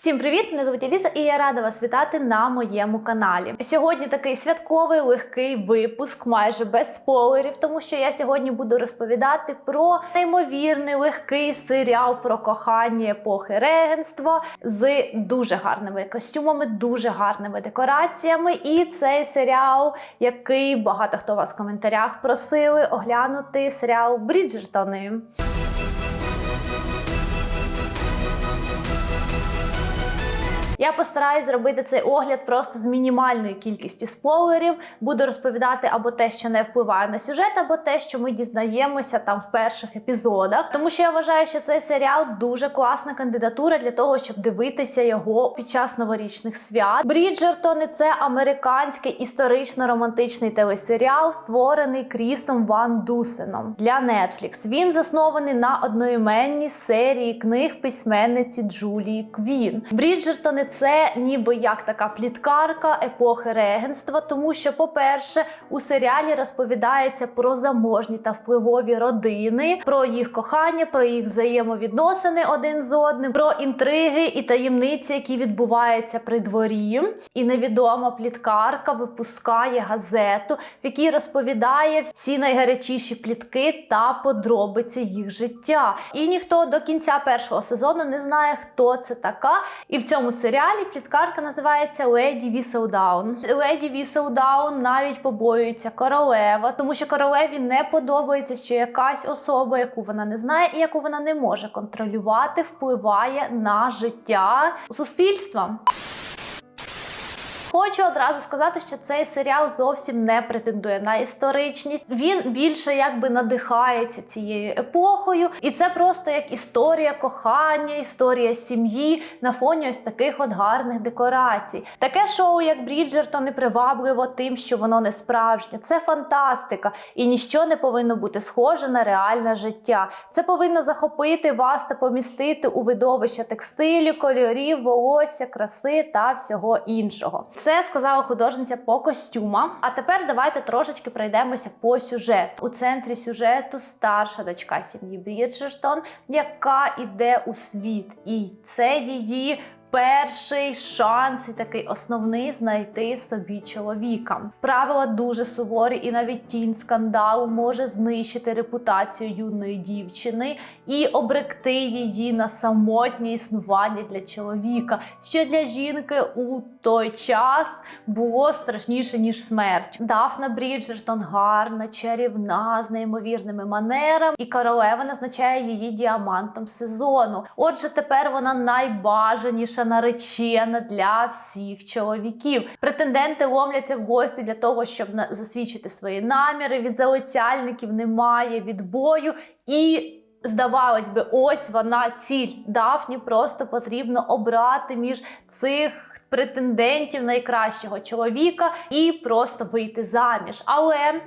Всім привіт! Мене звуть Аліса і я рада вас вітати на моєму каналі. Сьогодні такий святковий легкий випуск, майже без спойлерів, тому що я сьогодні буду розповідати про неймовірний легкий серіал про кохання епохи регенства з дуже гарними костюмами, дуже гарними декораціями. І цей серіал, який багато хто вас в коментарях просили оглянути серіал Бріджертони. Я постараюсь зробити цей огляд просто з мінімальною кількістю спойлерів. Буду розповідати або те, що не впливає на сюжет, або те, що ми дізнаємося там в перших епізодах. Тому що я вважаю, що цей серіал дуже класна кандидатура для того, щоб дивитися його під час новорічних свят. Бріджертони це американський історично-романтичний телесеріал, створений Крісом Ван Дусеном для Netflix. Він заснований на одноіменній серії книг письменниці Джулії Квін. Бріджертони це ніби як така пліткарка епохи регенства, тому що, по-перше, у серіалі розповідається про заможні та впливові родини, про їх кохання, про їх взаємовідносини один з одним, про інтриги і таємниці, які відбуваються при дворі. І невідома пліткарка випускає газету, в якій розповідає всі найгарячіші плітки та подробиці їх життя. І ніхто до кінця першого сезону не знає, хто це така. І в цьому серіалі пліткарка називається Леді Віселдаун. Леді Віселдаун навіть побоюється королева, тому що королеві не подобається, що якась особа, яку вона не знає і яку вона не може контролювати, впливає на життя суспільства. Хочу одразу сказати, що цей серіал зовсім не претендує на історичність. Він більше якби надихається цією епохою, і це просто як історія кохання, історія сім'ї на фоні ось таких от гарних декорацій. Таке шоу, як Бріджертон, не привабливо тим, що воно не справжнє. Це фантастика, і ніщо не повинно бути схоже на реальне життя. Це повинно захопити вас та помістити у видовище текстилю, кольорів, волосся, краси та всього іншого. Це сказала художниця по костюмам. А тепер давайте трошечки пройдемося по сюжету. У центрі сюжету старша дочка сім'ї Бріджертон, яка іде у світ, і це її. Перший шанс і такий основний знайти собі чоловіка. Правила дуже суворі, і навіть тінь скандалу може знищити репутацію юної дівчини і обректи її на самотнє існування для чоловіка, що для жінки у той час було страшніше ніж смерть. Дафна Бріджертон гарна, чарівна, з неймовірними манерами, і королева назначає її діамантом сезону. Отже, тепер вона найбажаніша наречена для всіх чоловіків. Претенденти ломляться в гості для того, щоб засвідчити свої наміри. Від залицяльників немає відбою і. Здавалось би, ось вона ціль. Дафні просто потрібно обрати між цих претендентів найкращого чоловіка і просто вийти заміж. Але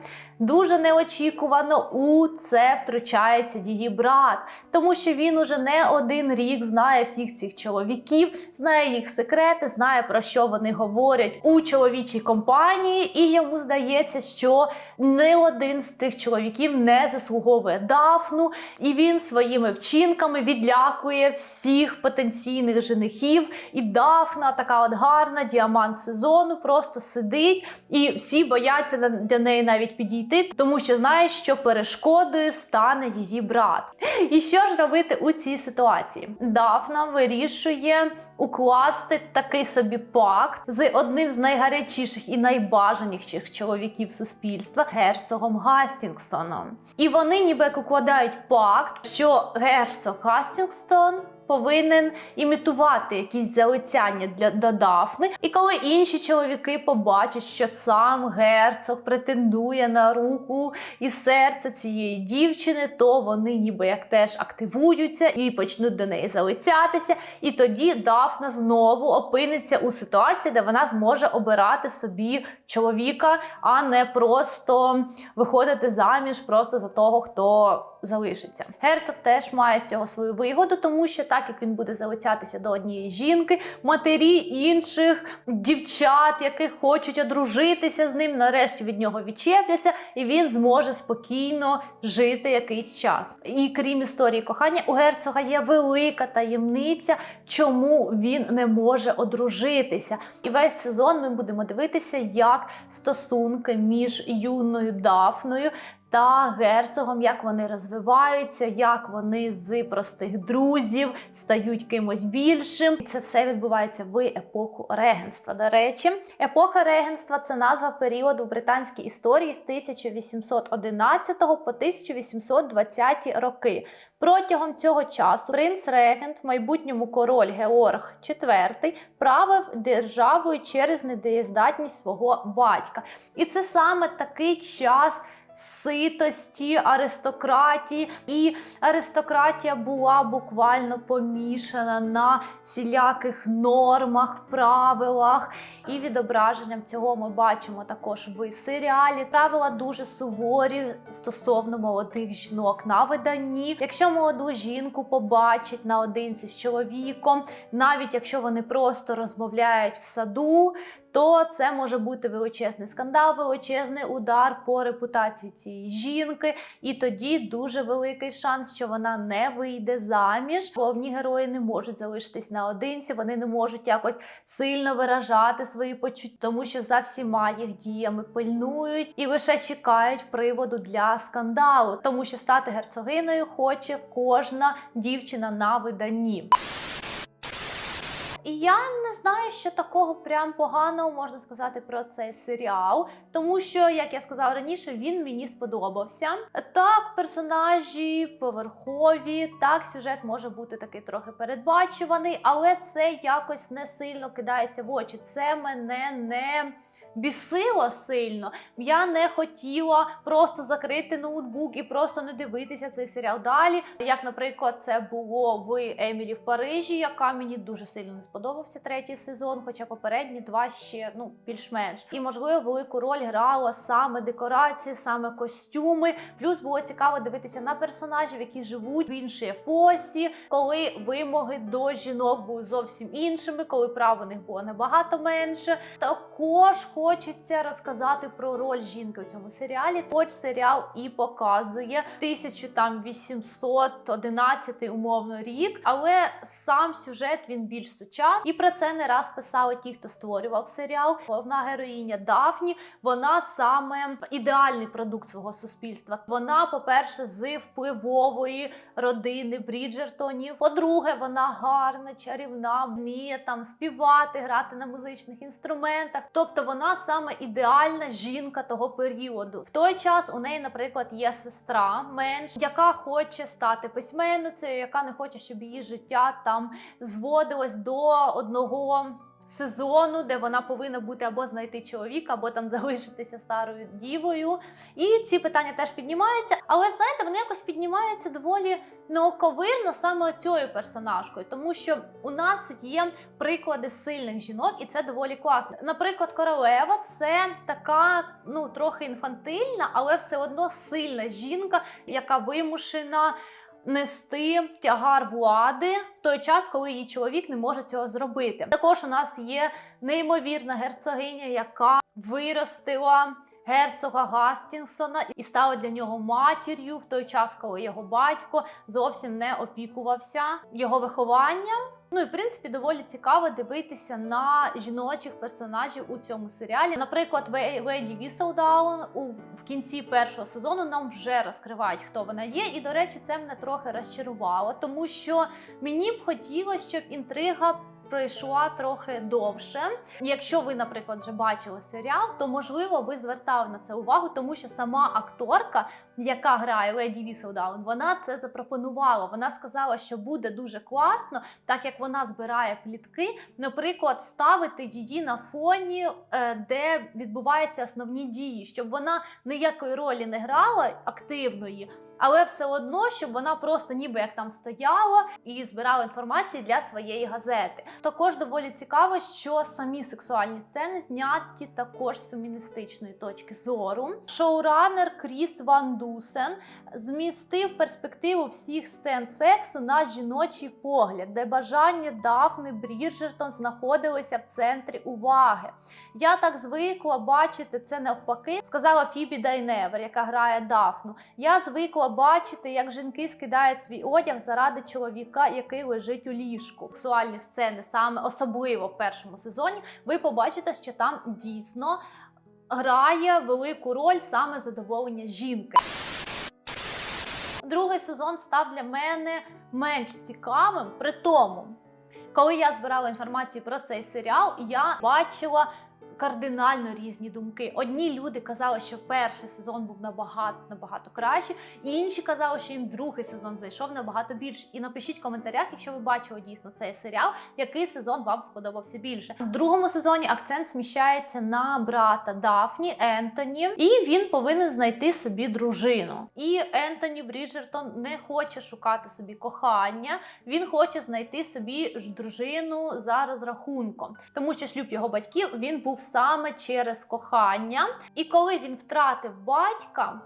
дуже неочікувано у це втручається її брат, тому що він уже не один рік знає всіх цих чоловіків, знає їх секрети, знає про що вони говорять у чоловічій компанії, і йому здається, що не один з цих чоловіків не заслуговує Дафну, і він своїми вчинками відлякує всіх потенційних женихів. І Дафна, така от гарна, діамант сезону, просто сидить, і всі бояться до неї навіть підійти, тому що знає, що перешкодою стане її брат. І що ж робити у цій ситуації? Дафна вирішує укласти такий собі пакт з одним з найгарячіших і найбажаніших чоловіків суспільства герцогом Гастінгсоном. І вони ніби як укладають пакт, що герцог Гастінгстон повинен імітувати якісь залицяння для до Дафни. І коли інші чоловіки побачать, що сам герцог претендує на руку і серце цієї дівчини, то вони ніби як теж активуються і почнуть до неї залицятися. І тоді Дафна знову опиниться у ситуації, де вона зможе обирати собі чоловіка, а не просто виходити заміж просто за того, хто залишиться. Герцог теж має з цього свою вигоду, тому що так як він буде залицятися до однієї жінки, матері інших дівчат, які хочуть одружитися з ним, нарешті від нього відчепляться, і він зможе спокійно жити якийсь час. І крім історії кохання, у герцога є велика таємниця, чому він не може одружитися. І весь сезон ми будемо дивитися, як стосунки між юною Дафною та герцогом, як вони розвиваються, як вони з простих друзів стають кимось більшим. І це все відбувається в епоху регенства. До речі, епоха регенства це назва періоду в британській історії з 1811 по 1820 роки. Протягом цього часу принц-регент, в майбутньому король Георг IV, правив державою через недієздатність свого батька. І це саме такий час ситості, аристократії, і аристократія була буквально помішана на всіляких нормах, правилах. І відображенням цього ми бачимо також в серіалі. Правила дуже суворі стосовно молодих жінок на виданні. Якщо молоду жінку побачить наодинці з чоловіком, навіть якщо вони просто розмовляють в саду, то це може бути величезний скандал, величезний удар по репутації цієї жінки, і тоді дуже великий шанс, що вона не вийде заміж. Головні герої не можуть залишитись наодинці, вони не можуть якось сильно виражати свої почуття, тому що за всіма їх діями пильнують і лише чекають приводу для скандалу, тому що стати герцогиною хоче кожна дівчина на виданні. І я не знаю, що такого прям поганого можна сказати про цей серіал, тому що, як я сказала раніше, він мені сподобався. Так, персонажі поверхові, так, сюжет може бути такий трохи передбачуваний, але це якось не сильно кидається в очі. Це мене не бісило сильно. Я не хотіла просто закрити ноутбук і просто не дивитися цей серіал далі. Як, наприклад, це було в Емілі в Парижі, яка мені дуже сильно не сподобався третій сезон, хоча попередні два ще ну більш-менш. І можливо велику роль грала саме декорації, саме костюми. Плюс було цікаво дивитися на персонажів, які живуть в іншій епосі, коли вимоги до жінок були зовсім іншими, коли прав у них було набагато менше. Також хочеться розказати про роль жінки в цьому серіалі. Хоч серіал і показує 1811 умовно рік, але сам сюжет він більш сучасний. І про це не раз писали ті, хто створював серіал. Головна героїня Дафні, вона саме ідеальний продукт свого суспільства. Вона, по-перше, з впливової родини Бріджертонів. По-друге, вона гарна, чарівна, вміє там співати, грати на музичних інструментах. Тобто вона саме ідеальна жінка того періоду. В той час у неї, наприклад, є сестра менш, яка хоче стати письменницею, яка не хоче, щоб її життя там зводилось до одного. Сезону, де вона повинна бути або знайти чоловіка, або там залишитися старою дівою. І ці питання теж піднімаються. Але знаєте, вони якось піднімаються доволі неоковирно саме цією персонажкою, тому що у нас є приклади сильних жінок, і це доволі класно. Наприклад, королева це така, ну трохи інфантильна, але все одно сильна жінка, яка вимушена. Нести тягар влади в той час, коли її чоловік не може цього зробити. Також у нас є неймовірна герцогиня, яка виростила герцога Гастінгсона і стала для нього матір'ю в той час, коли його батько зовсім не опікувався його вихованням. Ну і в принципі доволі цікаво дивитися на жіночих персонажів у цьому серіалі. Наприклад, Леді Віселдаун у в кінці першого сезону нам вже розкривають, хто вона є. І до речі, це мене трохи розчарувало, тому що мені б хотілося, щоб інтрига. Пройшла трохи довше. Якщо ви, наприклад, вже бачили серіал, то можливо ви звертали на це увагу, тому що сама акторка, яка грає Леді Віселдаун, вона це запропонувала. Вона сказала, що буде дуже класно, так як вона збирає плітки, наприклад, ставити її на фоні, е, де відбуваються основні дії, щоб вона ніякої ролі не грала активної. Але все одно, щоб вона просто ніби як там стояла і збирала інформацію для своєї газети. Також доволі цікаво, що самі сексуальні сцени зняті також з феміністичної точки зору. Шоуранер Кріс Ван Дусен змістив перспективу всіх сцен сексу на жіночий погляд, де бажання Дафни Бріджертон знаходилися в центрі уваги. Я так звикла бачити це навпаки, сказала Фібі Дайневер, яка грає Дафну. Я звикла бачити, як жінки скидають свій одяг заради чоловіка, який лежить у ліжку. Сексуальні сцени, саме особливо в першому сезоні, ви побачите, що там дійсно грає велику роль саме задоволення жінки. Другий сезон став для мене менш цікавим, при тому, коли я збирала інформацію про цей серіал, я бачила кардинально різні думки. Одні люди казали, що перший сезон був набагато набагато кращий, інші казали, що їм другий сезон зайшов набагато більше. І напишіть в коментарях, якщо ви бачили дійсно цей серіал, який сезон вам сподобався більше. В другому сезоні акцент сміщається на брата Дафні Ентоні, і він повинен знайти собі дружину. І Ентоні Бріджертон не хоче шукати собі кохання, він хоче знайти собі дружину за розрахунком, тому що шлюб його батьків він був саме через кохання. І коли він втратив батька,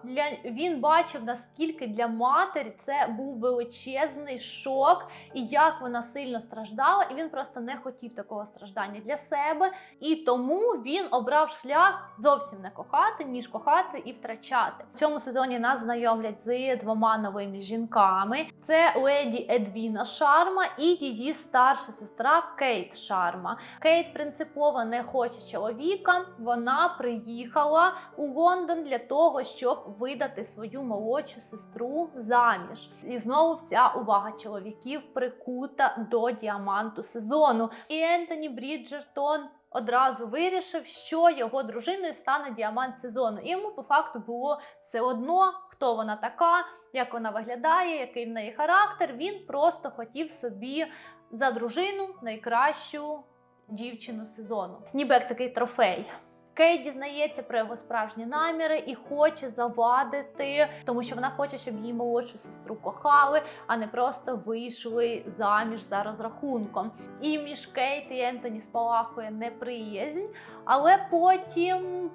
він бачив наскільки для матері це був величезний шок, і як вона сильно страждала, і він просто не хотів такого страждання для себе. І тому він обрав шлях зовсім не кохати, ніж кохати і втрачати. В цьому сезоні нас знайомлять з двома новими жінками: це леді Едвіна Шарма і її старша сестра Кейт Шарма. Кейт принципово не хоче чоловіка. Вона приїхала у Лондон для того, щоб видати свою молодшу сестру заміж. І знову вся увага чоловіків прикута до діаманту сезону. І Ентоні Бріджертон. Одразу вирішив, що його дружиною стане діамант сезону. І йому по факту було все одно, хто вона така, як вона виглядає, який в неї характер. Він просто хотів собі за дружину найкращу дівчину сезону, ніби як такий трофей. Кейт дізнається про його справжні наміри і хоче завадити, тому що вона хоче, щоб її молодшу сестру кохали, а не просто вийшли заміж за розрахунком. І між Кейт і Ентоні спалахує неприязнь, але потім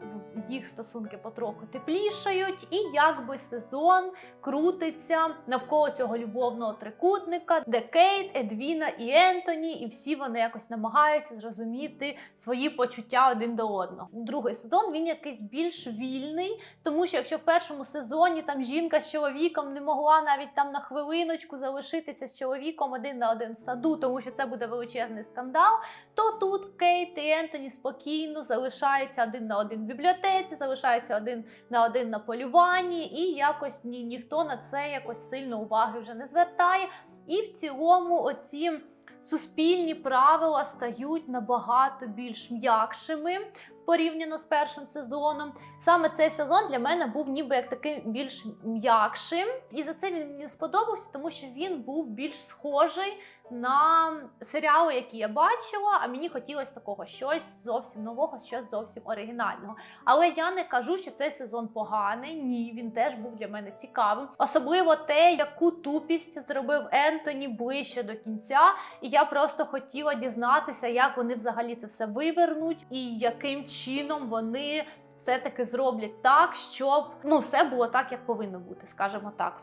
їх стосунки потроху теплішають, і якби сезон крутиться навколо цього любовного трикутника, де Кейт, Едвіна і Ентоні, і всі вони якось намагаються зрозуміти свої почуття один до одного. Другий сезон він якийсь більш вільний, тому що якщо в першому сезоні там жінка з чоловіком не могла навіть там на хвилиночку залишитися з чоловіком один на один в саду, тому що це буде величезний скандал, то тут Кейт і Ентоні спокійно залишаються один на один в бібліотеці, залишаються один на один на полюванні, і якось ні, ніхто на це якось сильно уваги вже не звертає. І в цілому оці суспільні правила стають набагато більш м'якшими. Порівняно з першим сезоном, саме цей сезон для мене був ніби як такий більш м'якшим, і за це він мені сподобався, тому що він був більш схожий на серіали, які я бачила. А мені хотілося такого щось зовсім нового, щось зовсім оригінального. Але я не кажу, що цей сезон поганий. Ні, він теж був для мене цікавим. Особливо те, яку тупість зробив Ентоні ближче до кінця. І я просто хотіла дізнатися, як вони взагалі це все вивернуть, і яким чином вони. Все-таки зроблять так, щоб ну все було так, як повинно бути, скажімо так.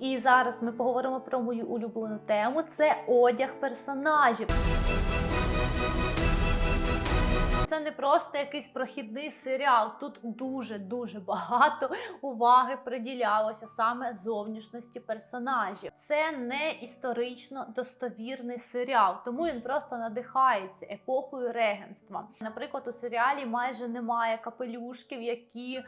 І зараз ми поговоримо про мою улюблену тему: це одяг персонажів. Це не просто якийсь прохідний серіал. Тут дуже дуже багато уваги приділялося саме зовнішності персонажів. Це не історично достовірний серіал, тому він просто надихається епохою регенства. Наприклад, у серіалі майже немає капелюшків, які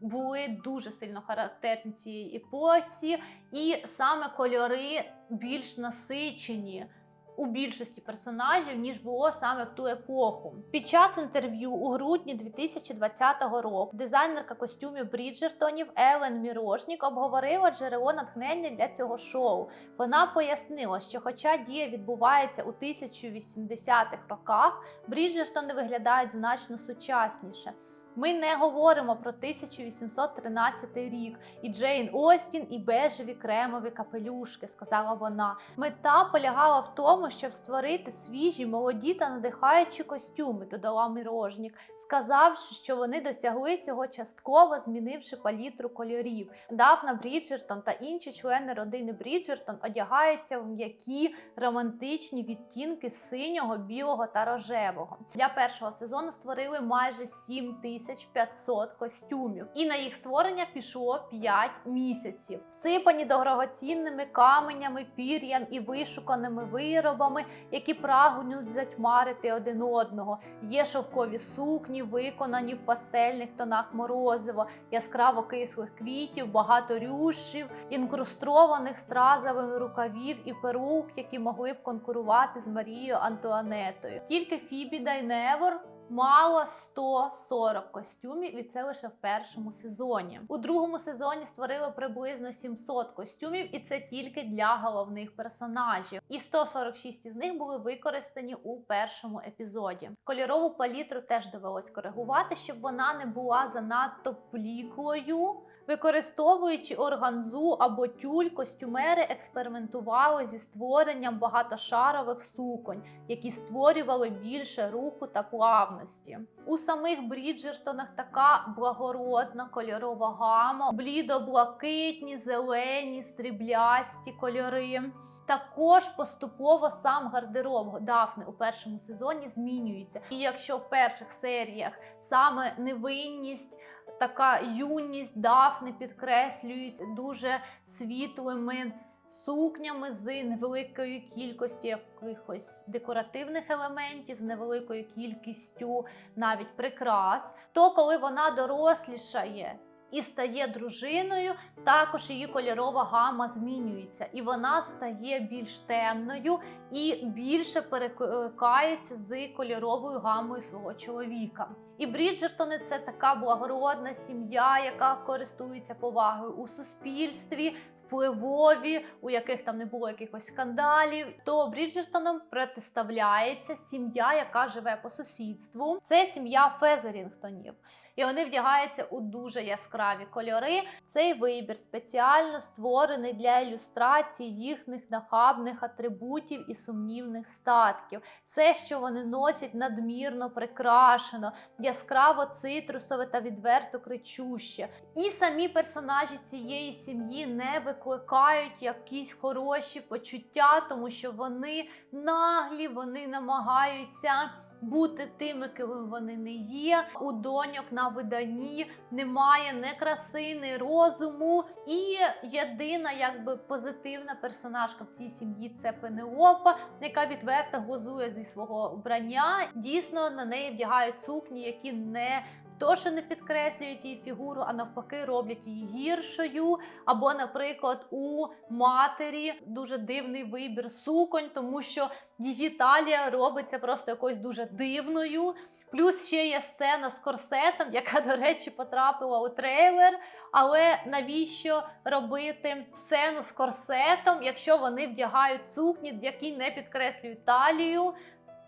були дуже сильно характерні цій епосі, і саме кольори більш насичені у більшості персонажів, ніж було саме в ту епоху. Під час інтерв'ю у грудні 2020 року дизайнерка костюмів Бріджертонів Елен Мірошнік обговорила джерело натхнення для цього шоу. Вона пояснила, що, хоча дія відбувається у 1080-х роках, Бріджертони виглядають значно сучасніше. Ми не говоримо про 1813 рік і Джейн Остін, і бежеві кремові капелюшки, сказала вона. Мета полягала в тому, щоб створити свіжі, молоді та надихаючі костюми, додала Мірожнік, сказавши, що вони досягли цього частково, змінивши палітру кольорів. Дафна Бріджертон та інші члени родини Бріджертон одягаються в м'які романтичні відтінки синього, білого та рожевого. Для першого сезону створили майже 7500 костюмів, і на їх створення пішло 5 місяців. Всипані дорогоцінними каменями, пір'ям і вишуканими виробами, які прагнуть затьмарити один одного. Є шовкові сукні, виконані в пастельних тонах морозиво, яскраво кислих квітів, багато рюшів, інкрустрованих стразовими рукавів і перук, які могли б конкурувати з Марією Антуанетою. Тільки Фібі Дайневор мала 140 костюмів, і це лише в першому сезоні. У другому сезоні створили приблизно 700 костюмів, і це тільки для головних персонажів. І 146 із них були використані у першому епізоді. Кольорову палітру теж довелось коригувати, щоб вона не була занадто пліклою. Використовуючи органзу або тюль, костюмери експериментували зі створенням багатошарових суконь, які створювали більше руху та плавності. У самих Бріджертонах така благородна кольорова гама, блідо-блакитні, зелені, стріблясті кольори. Також поступово сам гардероб Дафни у першому сезоні змінюється. І якщо в перших серіях саме невинність така юність Дафни підкреслюється дуже світлими сукнями з невеликою кількістю якихось декоративних елементів, з невеликою кількістю навіть прикрас. То коли вона дорослішає. І стає дружиною, також її кольорова гама змінюється, і вона стає більш темною і більше перекликається з кольоровою гамою свого чоловіка. І Бріджертони це така благородна сім'я, яка користується повагою у суспільстві. Впливові, у яких там не було якихось скандалів, то Бріджертонам протиставляється сім'я, яка живе по сусідству. Це сім'я Фезерінгтонів. І вони вдягаються у дуже яскраві кольори. Цей вибір спеціально створений для ілюстрації їхніх нахабних атрибутів і сумнівних статків. Все, що вони носять, надмірно прикрашено, яскраво цитрусове та відверто кричуще. І самі персонажі цієї сім'ї не викликають якісь хороші почуття, тому що вони наглі, вони намагаються бути тими, ким вони не є. У доньок на виданні немає не краси, не розуму. І єдина, якби позитивна персонажка в цій сім'ї це Пенеопа, яка відверто глузує зі свого вбрання. Дійсно, на неї вдягають сукні, які не то, що не підкреслюють її фігуру, а навпаки, роблять її гіршою. Або, наприклад, у матері дуже дивний вибір суконь, тому що її талія робиться просто якоюсь дуже дивною. Плюс ще є сцена з корсетом, яка, до речі, потрапила у трейлер. Але навіщо робити сцену з корсетом, якщо вони вдягають сукні, які не підкреслюють талію?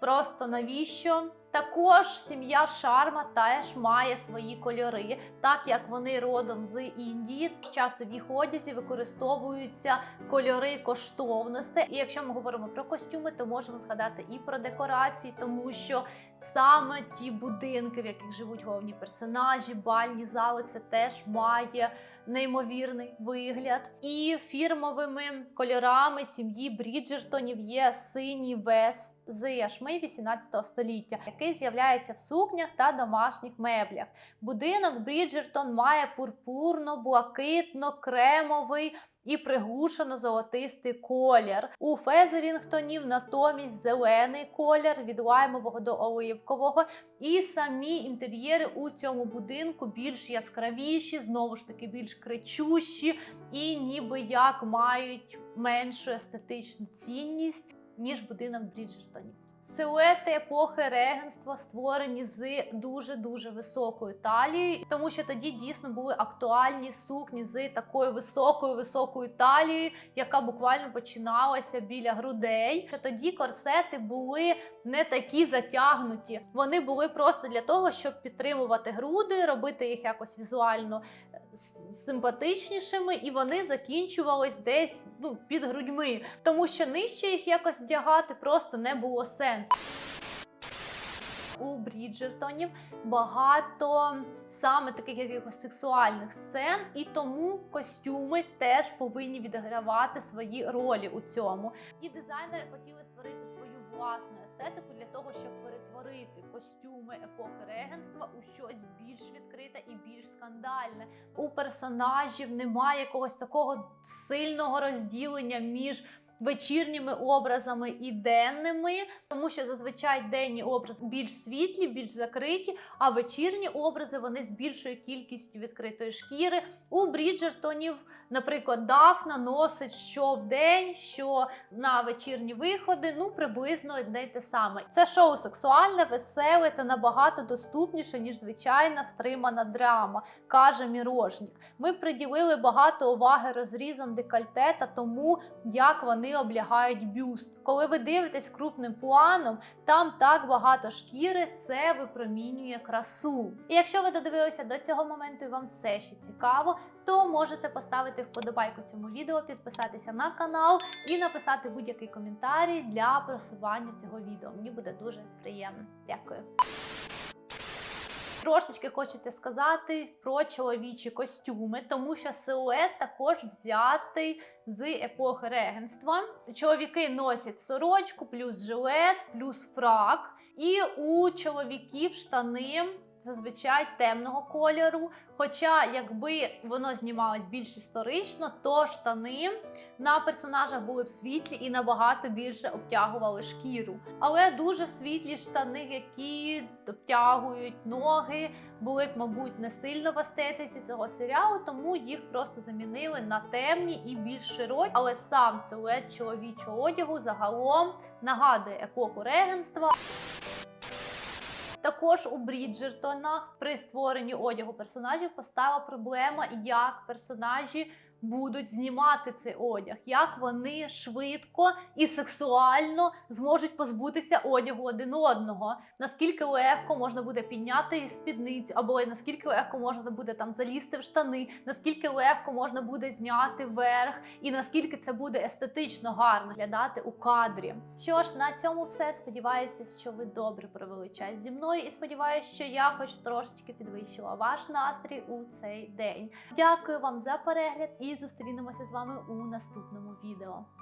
Просто навіщо? Також сім'я Шарма теж має свої кольори, так як вони родом з Індії. Часто в їх одязі використовуються кольори коштовностей. І якщо ми говоримо про костюми, то можемо згадати і про декорації, тому що саме ті будинки, в яких живуть головні персонажі, бальні зали, це теж має неймовірний вигляд. І фірмовими кольорами сім'ї Бріджертонів є синій вест з яшми 18 століття, який з'являється в сукнях та домашніх меблях. Будинок Бріджертон має пурпурно-блакитно-кремовий. І приглушено золотистий колір. У Фезерінгтонів натомість зелений колір від лаймового до оливкового. І самі інтер'єри у цьому будинку більш яскравіші, знову ж таки, більш кричущі, і ніби як мають меншу естетичну цінність, ніж будинок Бріджертонів. Силуети епохи регенства створені з дуже дуже високою талією, тому що тоді дійсно були актуальні сукні з такою високою високою талією, яка буквально починалася біля грудей. Тоді корсети були не такі затягнуті. Вони були просто для того, щоб підтримувати груди, робити їх якось візуально е, симпатичнішими, і вони закінчувались десь ну, під грудьми, тому що нижче їх якось вдягати просто не було сенсу. У Бріджертонів багато саме таких якихось сексуальних сцен, і тому костюми теж повинні відігравати свої ролі у цьому. І дизайнери хотіли створити свою власну естетику для того, щоб перетворити костюми епохи регенства у щось більш відкрите і більш скандальне. У персонажів немає якогось такого сильного розділення між вечірніми образами і денними, тому що зазвичай денні образи більш світлі, більш закриті, а вечірні образи вони з більшою кількістю відкритої шкіри. У Бріджертонів, наприклад, Дафна носить що в день, що на вечірні виходи, ну приблизно одне й те саме. Це шоу сексуальне, веселе та набагато доступніше, ніж звичайна стримана драма, каже Мірожнік. Ми приділили багато уваги розрізам декольте та тому, як вони облягають бюст. Коли ви дивитесь крупним планом, там так багато шкіри, це випромінює красу. І якщо ви додивилися до цього моменту і вам все ще цікаво, то можете поставити вподобайку цьому відео, підписатися на канал і написати будь-який коментарій для просування цього відео. Мені буде дуже приємно. Дякую. Трошечки хочете сказати про чоловічі костюми, тому що силует також взятий з епохи регенства. Чоловіки носять сорочку, плюс жилет, плюс фрак. І у чоловіків штани зазвичай темного кольору. Хоча, якби воно знімалось більш історично, то штани на персонажах були б світлі і набагато більше обтягували шкіру. Але дуже світлі штани, які обтягують ноги, були б, мабуть, не сильно в естетиці цього серіалу, тому їх просто замінили на темні і більш широкі. Але сам силует чоловічого одягу загалом нагадує епоху регенства. Також у Бріджертонах при створенні одягу персонажів постала проблема, як персонажі будуть знімати цей одяг, як вони швидко і сексуально зможуть позбутися одягу один одного. Наскільки легко можна буде підняти спідницю, або наскільки легко можна буде там залізти в штани, наскільки легко можна буде зняти верх, і наскільки це буде естетично гарно глядати у кадрі. Що ж, на цьому все. Сподіваюся, що ви добре провели час зі мною, і сподіваюся, що я хоч трошечки підвищила ваш настрій у цей день. Дякую вам за перегляд і зустрінемося з вами у наступному відео.